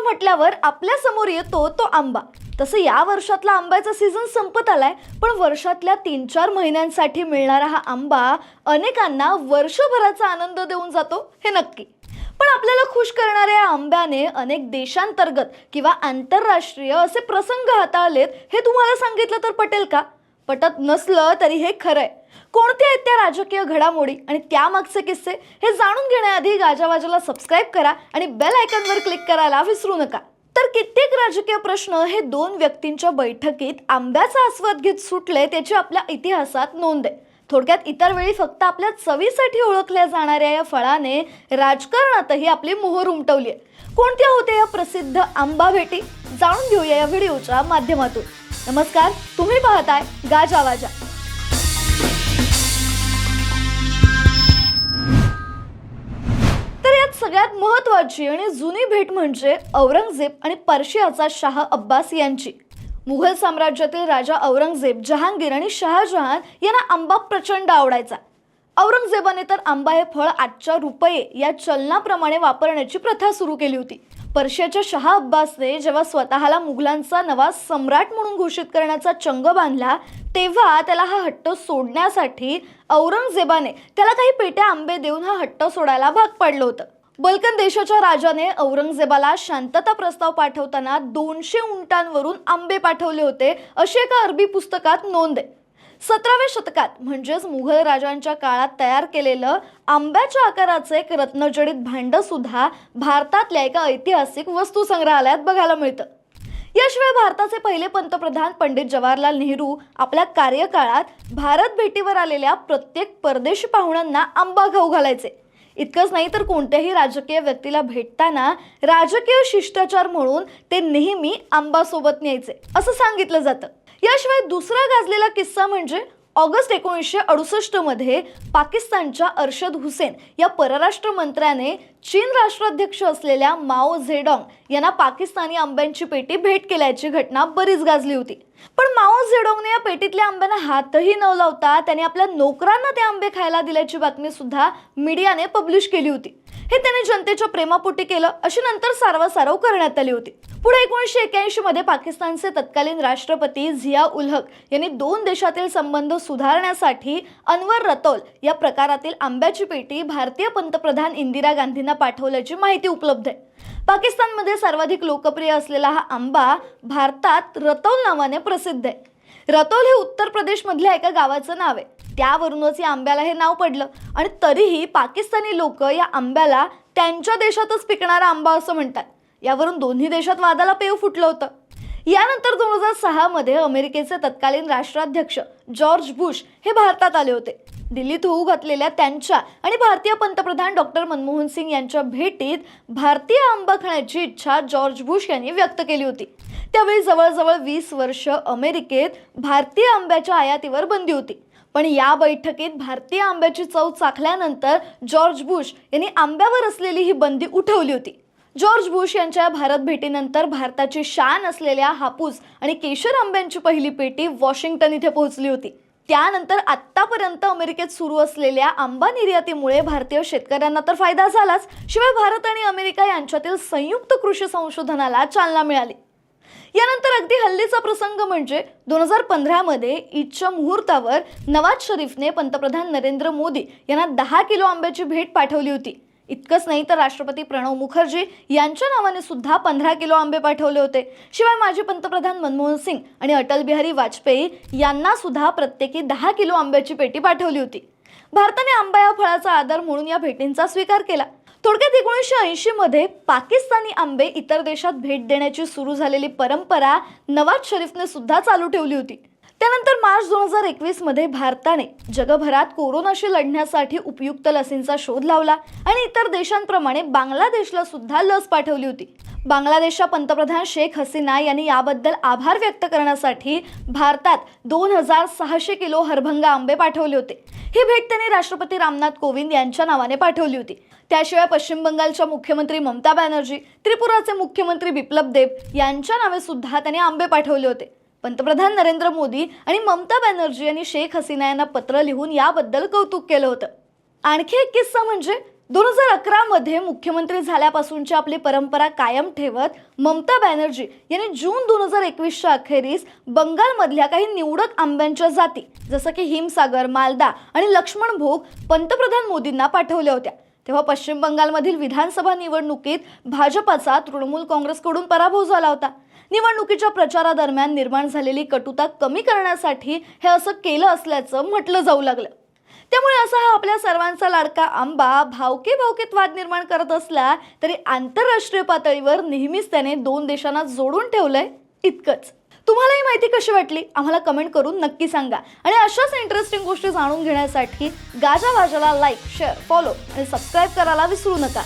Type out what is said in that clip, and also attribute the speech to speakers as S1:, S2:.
S1: म्हटल्यावर आपल्यासमोर येतो तो आंबा. तसं या वर्षातला आंब्याचा सीझन संपत आलाय पण वर्षातल्या तीन चार महिन्यांसाठी मिळणारा हा आंबा अनेकांना वर्षभराचा आनंद देऊन जातो हे नक्की. पण आपल्याला खुश करणाऱ्या या आंब्याने अनेक देशांतर्गत किंवा आंतरराष्ट्रीय असे प्रसंग हाताळलेत हे तुम्हाला सांगितलं तर पटेल का? पटत नसलं तरी हे खरंय. कोणत्या आहेत त्या राजकीय घडामोडी आणि त्यामागचे किस्से हे जाणून घेण्याआधी गाजावाजाला सबस्क्राईब करा आणि बेल आयकॉनवर क्लिक करायला विसरू नका. तर कित्येक राजकीय प्रश्न हे दोन व्यक्तींच्या बैठकीत आंब्याचा आस्वाद घेत सुटले त्याची आपल्या इतिहासात नोंद आहे. थोडक्यात इतर वेळी फक्त आपल्या चवीसाठी ओळखल्या जाणाऱ्या या फळाने राजकारणातही आपली मोहर उमटवली आहे. कोणत्या होत्या या प्रसिद्ध आंबा भेटी? जाणून घेऊया या व्हिडिओच्या माध्यमातून. नमस्कार तुम्ही पाहताय गाजावाजा तर यात सगळ्यात महत्वाची आणि जुनी भेट म्हणजे औरंगजेब आणि पर्शियाचा शाह अब्बास यांची. मुघल साम्राज्यातील राजा औरंगजेब जहांगीर आणि शहाजहान यांना आंबा प्रचंड आवडायचा. औरंगजेबाने तर आंबा हे फळ आजच्या रुपये या चलनाप्रमाणे वापरण्याची प्रथा सुरू केली होती. पर्शियाच्या शहा अब्बासने जेव्हा स्वतःला मुघलांचा नवा सम्राट म्हणून घोषित करण्याचा चंग बांधला तेव्हा त्याला हा हट्ट सोडण्यासाठी औरंगजेबाने त्याला काही पेट्या आंबे देऊन हा हट्ट सोडायला भाग पाडलं होतं. बल्कन देशाच्या राजाने औरंगजेबाला शांतता प्रस्ताव पाठवताना दोनशे उंटांवरून आंबे पाठवले होते अशी एका अरबी पुस्तकात नोंद आहे. सतराव्या शतकात म्हणजेच मुघल राजांच्या काळात तयार केलेलं आंब्याच्या आकाराचं एक रत्नजडित भांड सुद्धा भारतातल्या एका ऐतिहासिक वस्तू संग्रहालयात बघायला मिळतं. याशिवाय भारताचे पहिले पंतप्रधान पंडित जवाहरलाल नेहरू आपल्या कार्यकाळात भारत भेटीवर आलेल्या प्रत्येक परदेशी पाहुण्यांना आंबा खाऊ घालायचे. इतकंच नाही तर कोणत्याही राजकीय व्यक्तीला भेटताना राजकीय शिष्टाचार म्हणून ते नेहमी आंबासोबत न्यायचे असं सांगितलं जातं. याशिवाय दुसरा गाजलेला किस्सा म्हणजे ऑगस्ट एकोणीसशे अडुसष्टमध्ये पाकिस्तानच्या अरशद हुसेन या परराष्ट्र मंत्र्याने चीन राष्ट्राध्यक्ष असलेल्या माओ झेडॉंग यांना पाकिस्तानी आंब्यांची पेटी भेट केल्याची घटना बरीच गाजली होती. पण माओ झेडॉंगने या पेटीतल्या आंब्यांना हातही न लावता त्याने आपल्या नोकरांना ते आंबे खायला दिल्याची बातमी सुद्धा मीडियाने पब्लिश केली होती. हे त्याने जनतेच्या प्रेमापोटी केलं अशी नंतर सारवासारव करण्यात आली होती. पुढे एकोणीसशे एक्याऐंशी मध्ये पाकिस्तानचे तत्कालीन राष्ट्रपती झिया उल हक यांनी दोन देशातील संबंध सुधारण्यासाठी अनवर रतौल या प्रकारातील आंब्याची पेटी भारतीय पंतप्रधान इंदिरा गांधींना पाठवल्याची माहिती उपलब्ध आहे. पाकिस्तानमध्ये सर्वाधिक लोकप्रिय असलेला हा आंबा भारतात रतौल नावाने प्रसिद्ध आहे. रतौल हे उत्तर प्रदेशमधल्या एका गावाचं नाव आहे. त्यावरूनच या आंब्याला हे नाव पडलं आणि तरीही पाकिस्तानी लोक या आंब्याला त्यांच्या देशातच पिकणारा आंबा असं म्हणतात. यावरून दोन्ही देशात वादाला पेव फुटलं होतं. यानंतर दोन हजार सहामध्ये अमेरिकेचे तत्कालीन राष्ट्राध्यक्ष जॉर्ज बुश हे भारतात आले होते. दिल्लीत होऊ घातलेल्या त्यांच्या आणि भारतीय पंतप्रधान डॉक्टर मनमोहन सिंग यांच्या भेटीत भारतीय आंबा खाण्याची इच्छा जॉर्ज बुश यांनी व्यक्त केली होती. त्यावेळी जवळजवळ वीस वर्ष अमेरिकेत भारतीय आंब्याच्या आयातीवर बंदी होती. पण या बैठकीत भारतीय आंब्याची चव चाखल्यानंतर जॉर्ज बुश यांनी आंब्यावर असलेली ही बंदी उठवली होती. जॉर्ज बुश यांच्या भारत भेटीनंतर भारताची शान असलेल्या हापूस आणि केशर आंब्यांची पहिली पेटी वॉशिंग्टन इथे पोहोचली होती. त्यानंतर आत्तापर्यंत अमेरिकेत सुरू असलेल्या आंबा निर्यातीमुळे भारतीय शेतकऱ्यांना तर फायदा झालाच शिवाय भारत आणि अमेरिका यांच्यातील संयुक्त कृषी संशोधनाला चालना मिळाली. यानंतर अगदी हल्लीचा प्रसंग म्हणजे दोन हजार पंधरामध्ये ईदच्या मुहूर्तावर नवाज शरीफने पंतप्रधान नरेंद्र मोदी यांना दहा किलो आंब्याची भेट पाठवली होती. इतकंच नाही तर राष्ट्रपती प्रणव मुखर्जी यांच्या नावाने सुद्धा पंधरा किलो आंबे पाठवले होते. शिवाय माजी पंतप्रधान मनमोहन सिंग आणि अटल बिहारी वाजपेयी यांना सुद्धा प्रत्येकी दहा किलो आंब्याची पेटी पाठवली होती. भारताने आंबा या फळाचा आदर म्हणून या भेटींचा स्वीकार केला. थोडक्यात एकोणीसशे ऐंशी मध्ये पाकिस्तानी आंबे इतर देशात भेट देण्याची सुरू झालेली परंपरा नवाज शरीफने सुद्धा चालू ठेवली होती. त्यानंतर मार्च दोन हजार एकवीसमध्ये भारताने जगभरात कोरोनाशी लढण्यासाठी उपयुक्त लसींचा शोध लावला आणि इतर देशांप्रमाणे बांगलादेशला सुद्धा लस पाठवली होती. बांगलादेशच्या पंतप्रधान शेख हसीना यांनी याबद्दल आभार व्यक्त करण्यासाठी भारतात दोन हजार सहाशे किलो हरभंगा आंबे पाठवले होते. ही भेट त्यांनी राष्ट्रपती रामनाथ कोविंद यांच्या नावाने पाठवली होती. त्याशिवाय पश्चिम बंगालच्या मुख्यमंत्री ममता बॅनर्जी त्रिपुराचे मुख्यमंत्री बिप्लब देब यांच्या नावे सुद्धा त्यांनी आंबे पाठवले होते. पंतप्रधान नरेंद्र मोदी आणि ममता बॅनर्जी यांनी शेख हसीना यांना पत्र लिहून याबद्दल कौतुक केलं होतं. आणखी एक किस्सा म्हणजे दोन हजार अकरामध्ये मुख्यमंत्री झाल्यापासूनची आपली परंपरा कायम ठेवत ममता बॅनर्जी यांनी जून दोन हजार एकवीसच्या अखेरीस बंगालमधल्या काही निवडक आंब्यांच्या जाती जसं की हिमसागर मालदा आणि लक्ष्मण भोग पंतप्रधान मोदींना पाठवल्या होत्या. तेव्हा पश्चिम बंगालमधील विधानसभा निवडणुकीत भाजपाचा तृणमूल काँग्रेसकडून पराभव झाला होता. निवडणुकीच्या प्रचारादरम्यान निर्माण झालेली कटुता कमी करण्यासाठी हे असं केलं असल्याचं म्हटलं जाऊ लागलं. त्यामुळे असा हा आपल्या सर्वांचा लाडका आंबा भावके भावकेत वाद निर्माण करत असला तरी आंतरराष्ट्रीय पातळीवर नेहमीच त्याने दोन देशांना जोडून ठेवलंय इतकंच. तुम्हाला ही माहिती कशी वाटली? आम्हाला कमेंट करून नक्की सांगा. आणि अशाच इंटरेस्टिंग गोष्टी जाणून घेण्यासाठी गाजा भाजाला लाईक शेअर फॉलो आणि सबस्क्राईब करायला विसरू नका.